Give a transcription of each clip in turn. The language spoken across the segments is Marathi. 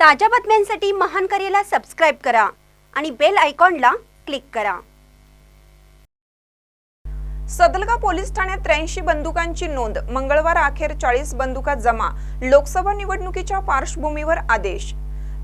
ताज्या बातम्यांसाठी महान करेला सबस्क्राईब करा आणि बेल आयकॉनला क्लिक करा. सदलगा पोलीस ठाण्यात त्र्याऐंशी बंदुकांची नोंद. मंगळवार अखेर चाळीस बंदुका जमा. लोकसभा निवडणुकीच्या पार्श्वभूमीवर आदेश.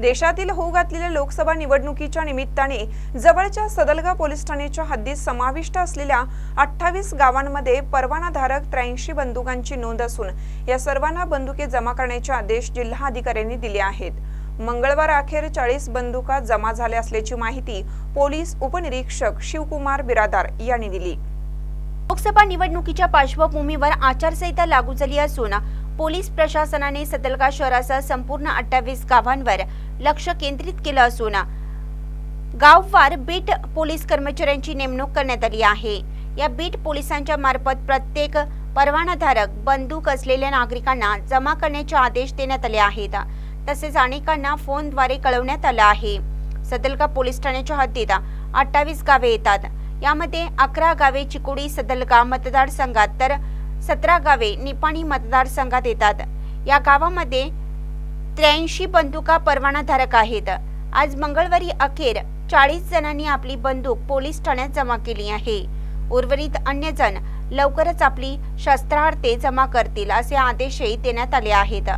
देशातील होऊ घातलेल्या लोकसभा निवडणुकीच्या निमित्ताने जवळच्या सदलगा पोलीस ठाण्याच्या हद्दीत समाविष्ट असलेल्या अठ्ठावीस गावांमध्ये परवानाधारक त्र्याऐंशी बंदुकांची नोंद असून या सर्वांना बंदुके जमा करण्याचे आदेश जिल्हा अधिकाऱ्यांनी दिले आहेत. मंगळवार अखेर चाळीस बंदुका जमा झाल्या असल्याची माहिती पोलीस उपनिरीक्षक शिवकुमार बिरादार यांनी दिली. लोकसभा निवडणुकीच्या पार्श्वभूमीवर आचारसंहिता लागू झाली असून पोलीस प्रशासनाने सतलगा शहरासह संपूर्ण अठ्ठावीस गावांवर लक्ष केंद्रित केलं असून गाववार बीट पोलीस कर्मचाऱ्यांची नेमणूक करण्यात आली आहे. या बीट पोलिसांच्या मार्फत प्रत्येक परवानाधारक बंदूक असलेल्या नागरिकांना जमा करण्याचे आदेश देण्यात आले आहेत. तसेच अनेकांना फोनद्वारे कळवण्यात आलं आहे. सदलगा पोलीस ठाण्याच्या हद्दीत अठ्ठावीस गावे येतात. यामध्ये अकरा गावे चिकोडी सदलगा मतदारसंघात तर सतरा गावे निपाणी मतदारसंघात येतात. या गावामध्ये त्र्याऐंशी बंदुका परवानाधारक आहेत. आज मंगळवारी अखेर चाळीस जणांनी आपली बंदूक पोलीस ठाण्यात जमा केली आहे. उर्वरित अन्य जण लवकरच आपली शस्त्रार्थे जमा करतील असे आदेशही देण्यात आले आहेत.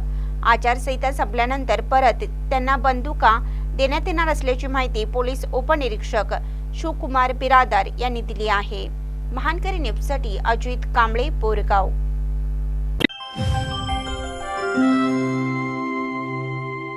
आचारसंहिता संपल्यानंतर परत त्यांना बंदुका देण्यात येणार असल्याची माहिती पोलीस उपनिरीक्षक शिवकुमार बिरादार यांनी दिली आहे. महानकरी न्यूजसाठी अजित कांबळे बोरगाव